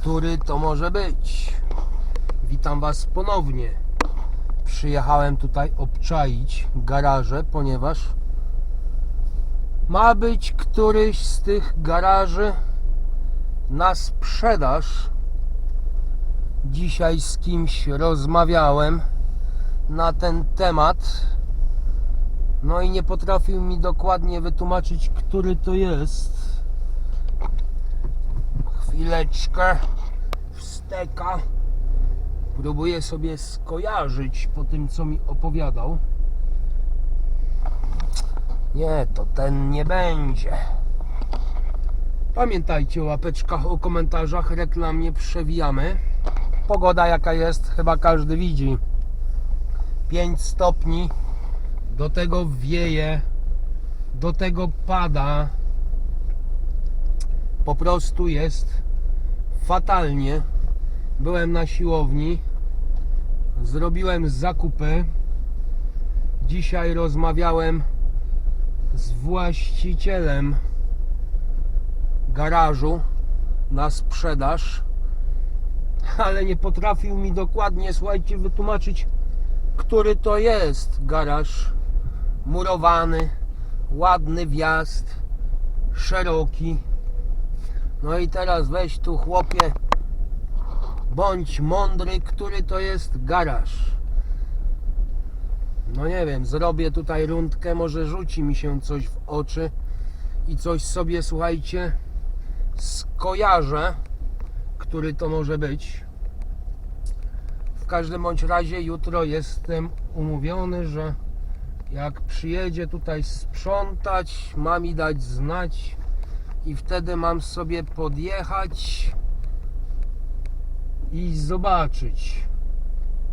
który to może być. Witam Was ponownie. Przyjechałem tutaj obczaić garaże, ponieważ ma być któryś z tych garaży na sprzedaż. Dzisiaj z kimś rozmawiałem na ten temat. No i nie potrafił mi dokładnie wytłumaczyć, który to jest. Chwileczkę wsteka. Próbuję sobie skojarzyć po tym, co mi opowiadał. Nie, to ten nie będzie. Pamiętajcie o łapeczkach, o komentarzach, reklam nie przewijamy. Pogoda jaka jest, chyba każdy widzi. 5 stopni, do tego wieje, do tego pada. Po prostu jest fatalnie. Byłem na siłowni, zrobiłem zakupy. Dzisiaj rozmawiałem z właścicielem garażu na sprzedaż, ale nie potrafił mi dokładnie, słuchajcie, wytłumaczyć, który to jest garaż murowany, ładny wjazd, szeroki. No i teraz weź tu chłopie, bądź mądry, który to jest garaż. No nie wiem, zrobię tutaj rundkę, może rzuci mi się coś w oczy i coś sobie, słuchajcie, skojarzę, który to może być. W każdym bądź razie jutro jestem umówiony, że jak przyjedzie tutaj sprzątać, ma mi dać znać i wtedy mam sobie podjechać i zobaczyć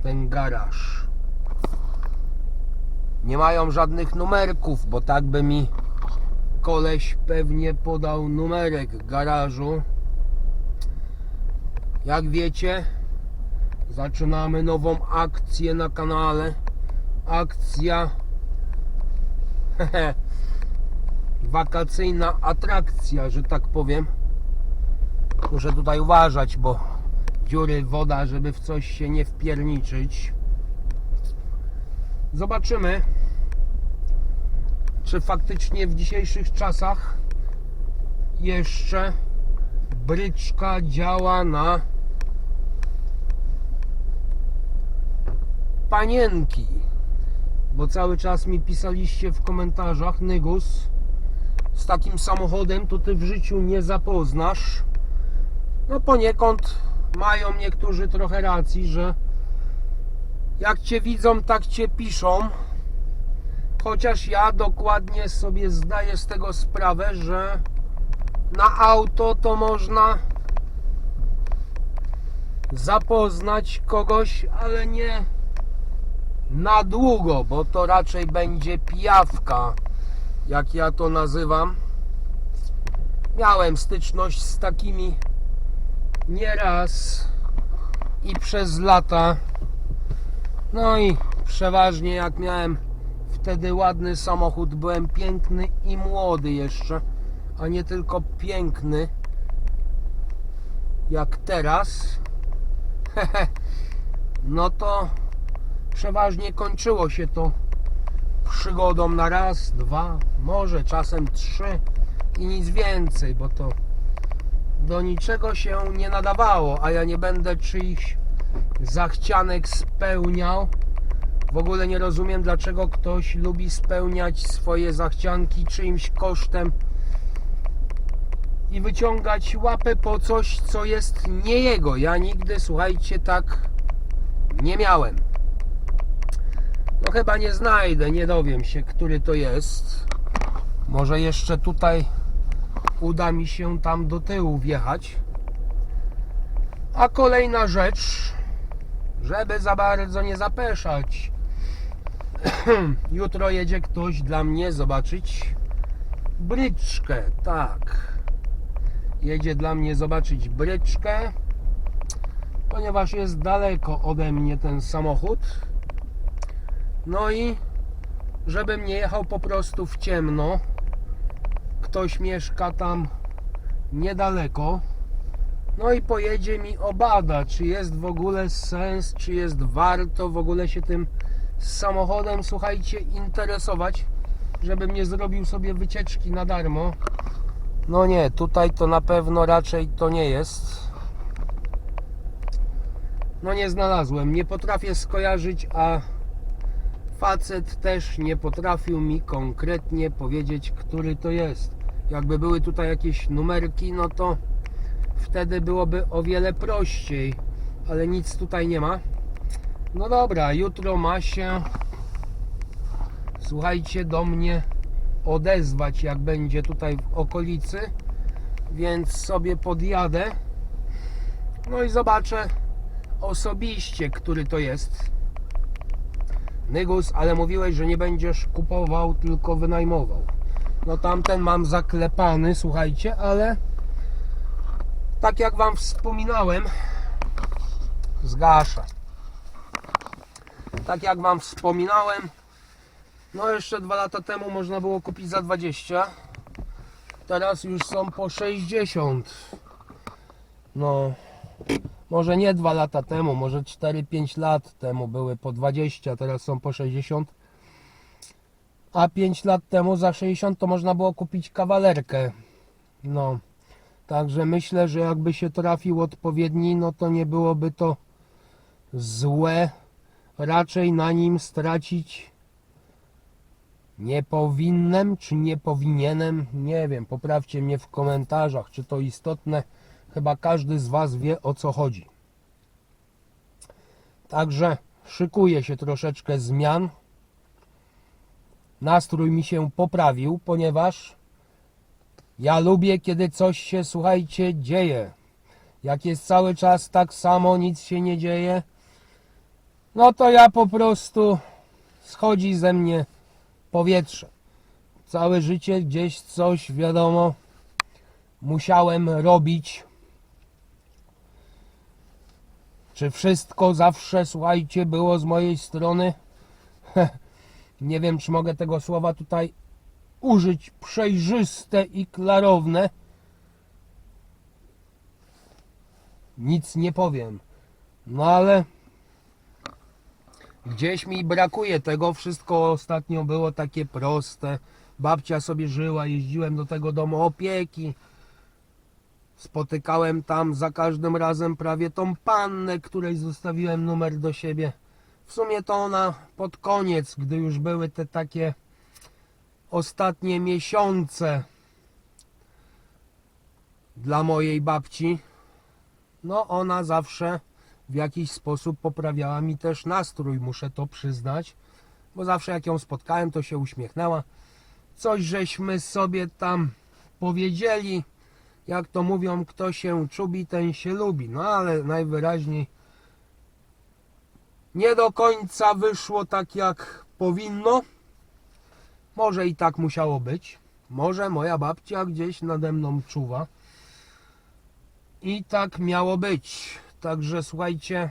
ten garaż. Nie mają żadnych numerków, bo tak by mi koleś pewnie podał numerek garażu. Jak wiecie, zaczynamy nową akcję na kanale. Akcja wakacyjna atrakcja, że tak powiem. Muszę tutaj uważać, bo dziury, woda, żeby w coś się nie wpierniczyć. Zobaczymy, czy faktycznie w dzisiejszych czasach jeszcze bryczka działa na panienki. Bo cały czas mi pisaliście w komentarzach, Nygus, z takim samochodem to ty w życiu nie zapoznasz. No poniekąd mają niektórzy trochę racji, że jak cię widzą, tak cię piszą. Chociaż ja dokładnie sobie zdaję z tego sprawę, że na auto to można zapoznać kogoś, ale nie na długo, bo to raczej będzie pijawka, jak ja to nazywam. Miałem styczność z takimi nieraz i przez lata. No i przeważnie jak miałem wtedy ładny samochód, byłem piękny i młody jeszcze, a nie tylko piękny jak teraz. no to przeważnie kończyło się to przygodą na raz, dwa, może czasem trzy i nic więcej, bo to do niczego się nie nadawało, a ja nie będę czyichś zachcianek spełniał. W ogóle nie rozumiem, dlaczego ktoś lubi spełniać swoje zachcianki czyimś kosztem i wyciągać łapę po coś, co jest nie jego. Ja nigdy, słuchajcie, tak nie miałem. No chyba nie znajdę, nie dowiem się, który to jest. Może jeszcze tutaj uda mi się tam do tyłu wjechać. A kolejna rzecz, żeby za bardzo nie zapeszać. Jutro jedzie ktoś dla mnie zobaczyć bryczkę. Tak. Jedzie dla mnie zobaczyć bryczkę, ponieważ jest daleko ode mnie ten samochód. No i żebym nie jechał po prostu w ciemno. Ktoś mieszka tam niedaleko. No i pojedzie mi obada, czy jest w ogóle sens, czy jest warto w ogóle się tym samochodem, słuchajcie, interesować, żebym nie zrobił sobie wycieczki na darmo. No nie, tutaj to na pewno raczej to nie jest. No nie znalazłem, nie potrafię skojarzyć, a facet też nie potrafił mi konkretnie powiedzieć, który to jest. Jakby były tutaj jakieś numerki, no to wtedy byłoby o wiele prościej, ale nic tutaj nie ma. No dobra, jutro ma się, słuchajcie, do mnie odezwać, jak będzie tutaj w okolicy, więc sobie podjadę. No i zobaczę osobiście, który to jest. Nygus, ale mówiłeś, że nie będziesz kupował, tylko wynajmował. No tamten mam zaklepany, słuchajcie, ale tak jak wam wspominałem, zgasza. Tak jak wam wspominałem, no jeszcze dwa lata temu można było kupić za 20. Teraz już są po 60. No, może nie dwa lata temu, może 4-5 lat temu były po 20, teraz są po 60. A 5 lat temu za 60 to można było kupić kawalerkę. No, także myślę, że jakby się trafił odpowiedni, no to nie byłoby to złe. Raczej na nim stracić nie powinnam, czy nie powinienem, nie wiem, poprawcie mnie w komentarzach, czy to istotne. Chyba każdy z Was wie o co chodzi. Także szykuje się troszeczkę zmian. Nastrój mi się poprawił, ponieważ ja lubię, kiedy coś się, słuchajcie, dzieje. Jak jest cały czas tak samo, nic się nie dzieje, no to ja po prostu schodzi ze mnie powietrze. Całe życie gdzieś coś, wiadomo, musiałem robić. Czy wszystko zawsze, słuchajcie, było z mojej strony? Nie wiem, czy mogę tego słowa tutaj użyć. Przejrzyste i klarowne. Nic nie powiem. No ale gdzieś mi brakuje tego. Wszystko ostatnio było takie proste. Babcia sobie żyła, jeździłem do tego domu opieki. Spotykałem tam za każdym razem prawie tą pannę, której zostawiłem numer do siebie. W sumie to ona pod koniec, gdy już były te takie ostatnie miesiące dla mojej babci, no ona zawsze w jakiś sposób poprawiała mi też nastrój, muszę to przyznać, bo zawsze jak ją spotkałem, to się uśmiechnęła. Coś żeśmy sobie tam powiedzieli, jak to mówią, kto się czubi, ten się lubi. No ale najwyraźniej nie do końca wyszło tak, jak powinno. Może i tak musiało być. Może moja babcia gdzieś nade mną czuwa. I tak miało być. Także słuchajcie.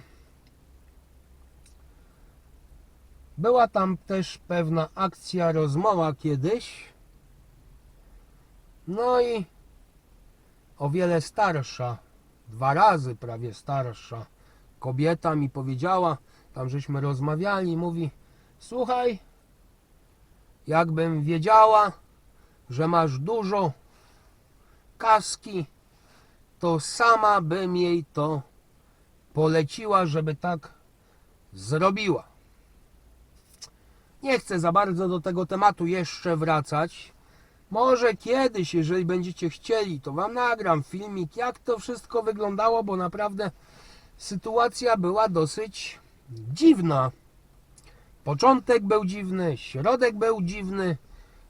Była tam też pewna akcja, rozmowa kiedyś. No i o wiele starsza, dwa razy prawie starsza kobieta mi powiedziała, tam żeśmy rozmawiali, mówi: Słuchaj, jakbym wiedziała, że masz dużo kaski, to sama bym jej to poleciła, żeby tak zrobiła. Nie chcę za bardzo do tego tematu jeszcze wracać. Może kiedyś, jeżeli będziecie chcieli, to wam nagram filmik, jak to wszystko wyglądało, bo naprawdę sytuacja była dosyć dziwna. Początek był dziwny, środek był dziwny,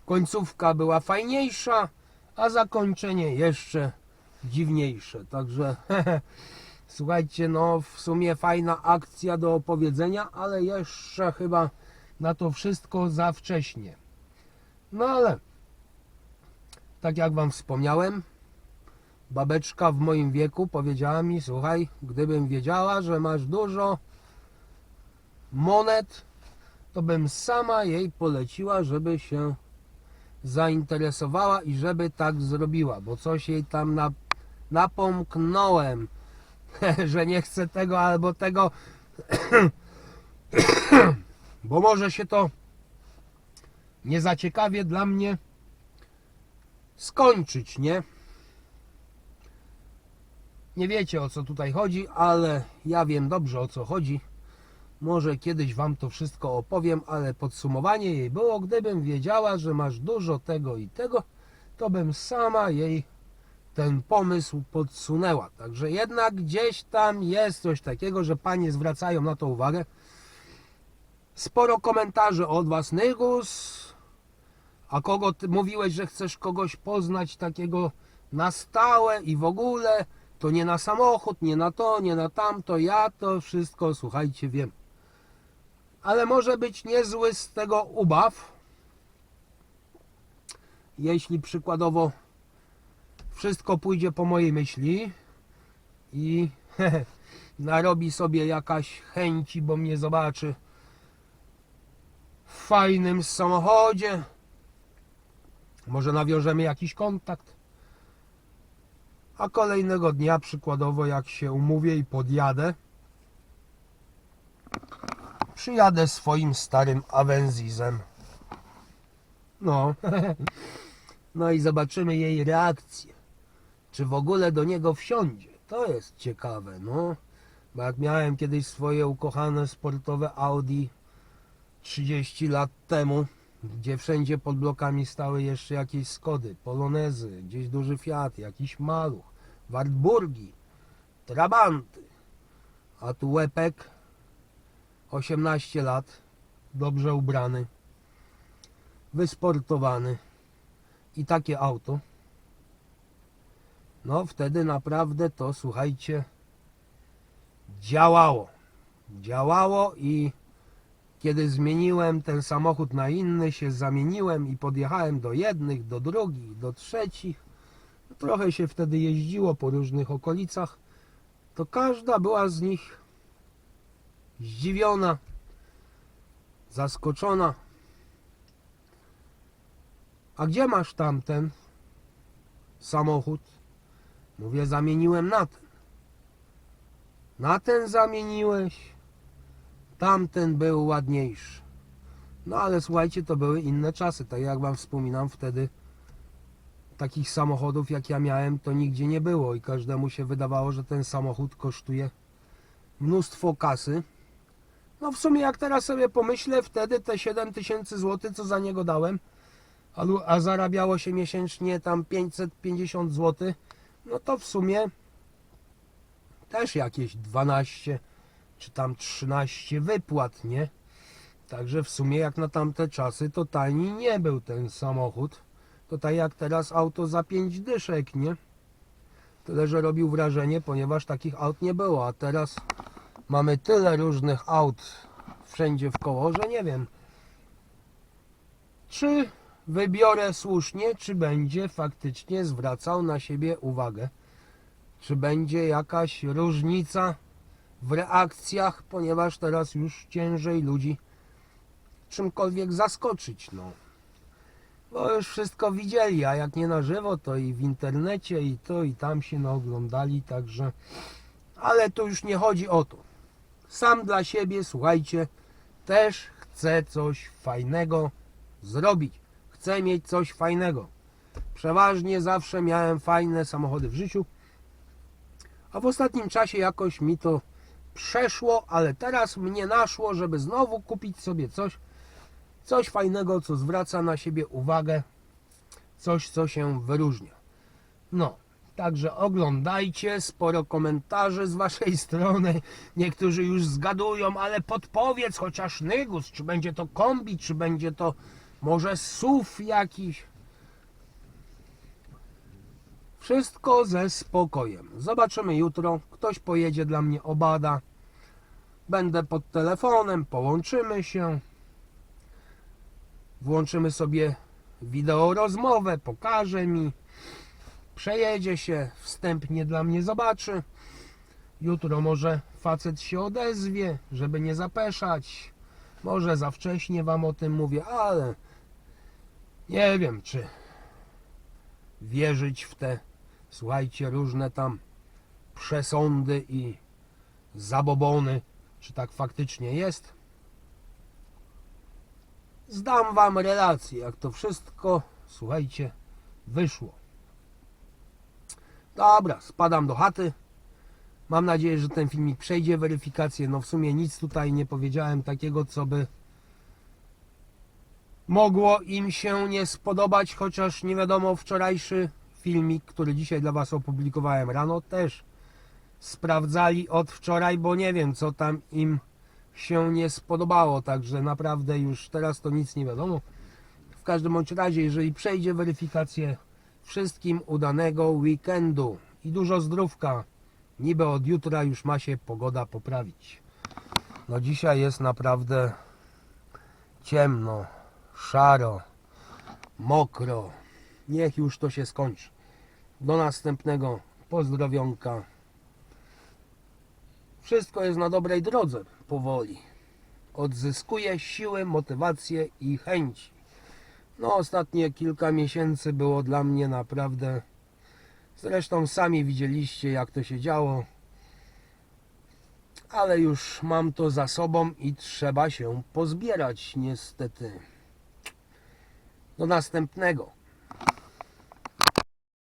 końcówka była fajniejsza, a zakończenie jeszcze dziwniejsze. Także słuchajcie, no w sumie fajna akcja do opowiedzenia, ale jeszcze chyba na to wszystko za wcześnie. No ale tak jak wam wspomniałem, babeczka w moim wieku powiedziała mi: Słuchaj, gdybym wiedziała, że masz dużo monet, to bym sama jej poleciła, żeby się zainteresowała i żeby tak zrobiła, bo coś jej tam na, napomknąłem, że nie chcę tego albo tego, bo może się to nie za ciekawie dla mnie skończyć, nie? Nie wiecie o co tutaj chodzi, ale ja wiem dobrze o co chodzi. Może kiedyś wam to wszystko opowiem, ale podsumowanie jej było, gdybym wiedziała, że masz dużo tego i tego, to bym sama jej ten pomysł podsunęła. Także jednak gdzieś tam jest coś takiego, że panie zwracają na to uwagę. Sporo komentarzy od was, Nygus. A kogo ty mówiłeś, że chcesz kogoś poznać takiego na stałe i w ogóle, to nie na samochód, nie na to, nie na tamto. Ja to wszystko, słuchajcie, wiem. Ale może być niezły z tego ubaw, jeśli przykładowo wszystko pójdzie po mojej myśli i narobi sobie jakaś chęci, bo mnie zobaczy w fajnym samochodzie. Może nawiążemy jakiś kontakt. A kolejnego dnia, przykładowo, jak się umówię i podjadę, przyjadę swoim starym Avenzizem. No. No i zobaczymy jej reakcję. Czy w ogóle do niego wsiądzie. To jest ciekawe, no. Bo jak miałem kiedyś swoje ukochane sportowe Audi 30 lat temu, gdzie wszędzie pod blokami stały jeszcze jakieś Skody, Polonezy, gdzieś duży Fiat, jakiś Maluch, Wartburgi, Trabanty. A tu łepek 18 lat, dobrze ubrany, wysportowany i takie auto. No wtedy naprawdę to słuchajcie działało. Działało i kiedy zmieniłem ten samochód na inny, się zamieniłem i podjechałem do jednych, do drugich, do trzecich. Trochę się wtedy jeździło po różnych okolicach. To każda była z nich zdziwiona, zaskoczona. A gdzie masz tamten samochód? Mówię, zamieniłem na ten. Na ten zamieniłeś. Tamten był ładniejszy. No ale słuchajcie, to były inne czasy. Tak jak wam wspominam, wtedy takich samochodów jak ja miałem, to nigdzie nie było i każdemu się wydawało, że ten samochód kosztuje mnóstwo kasy. No w sumie jak teraz sobie pomyślę, wtedy te 7000 zł, co za niego dałem, a, zarabiało się miesięcznie tam 550 zł, no to w sumie też jakieś 12 czy tam 13 wypłat, nie? Także w sumie jak na tamte czasy to tani nie był ten samochód. To tak jak teraz auto za 5 dyszek, nie? Tyle, że robił wrażenie, ponieważ takich aut nie było, a teraz mamy tyle różnych aut wszędzie w koło, że nie wiem. Czy wybiorę słusznie, czy będzie faktycznie zwracał na siebie uwagę? Czy będzie jakaś różnica w reakcjach, ponieważ teraz już ciężej ludzi czymkolwiek zaskoczyć, no. Bo już wszystko widzieli, a jak nie na żywo, to i w internecie, i to, i tam się no, oglądali, także... Ale tu już nie chodzi o to. Sam dla siebie, słuchajcie, też chcę coś fajnego zrobić. Chcę mieć coś fajnego. Przeważnie zawsze miałem fajne samochody w życiu, a w ostatnim czasie jakoś mi to przeszło, ale teraz mnie naszło, żeby znowu kupić sobie coś, coś fajnego, co zwraca na siebie uwagę, coś, co się wyróżnia. No, także oglądajcie, sporo komentarzy z waszej strony. Niektórzy już zgadują, ale podpowiedz chociaż Nygus, czy będzie to kombi, czy będzie to może SUV jakiś. Wszystko ze spokojem. Zobaczymy jutro. Ktoś pojedzie dla mnie obada. Będę pod telefonem, połączymy się. Włączymy sobie wideo rozmowę, pokaże mi. Przejedzie się, wstępnie dla mnie zobaczy. Jutro może facet się odezwie, żeby nie zapeszać. Może za wcześnie wam o tym mówię, ale nie wiem, czy wierzyć w te słuchajcie, różne tam przesądy i zabobony, czy tak faktycznie jest. Zdam wam relację, jak to wszystko, słuchajcie, wyszło. Dobra, spadam do chaty. Mam nadzieję, że ten filmik przejdzie weryfikację. No w sumie nic tutaj nie powiedziałem takiego, co by mogło im się nie spodobać, chociaż nie wiadomo, wczorajszy filmik, który dzisiaj dla Was opublikowałem rano, też sprawdzali od wczoraj, bo nie wiem, co tam im się nie spodobało, także naprawdę już teraz to nic nie wiadomo. W każdym bądź razie, jeżeli przejdzie weryfikację, wszystkim udanego weekendu i dużo zdrówka. Niby od jutra już ma się pogoda poprawić. No dzisiaj jest naprawdę ciemno, szaro, mokro. Niech już to się skończy. Do następnego pozdrowionka. Wszystko jest na dobrej drodze powoli. Odzyskuję siły, motywację i chęci. No, ostatnie kilka miesięcy było dla mnie naprawdę. Zresztą sami widzieliście, jak to się działo. Ale już mam to za sobą i trzeba się pozbierać, niestety. Do następnego.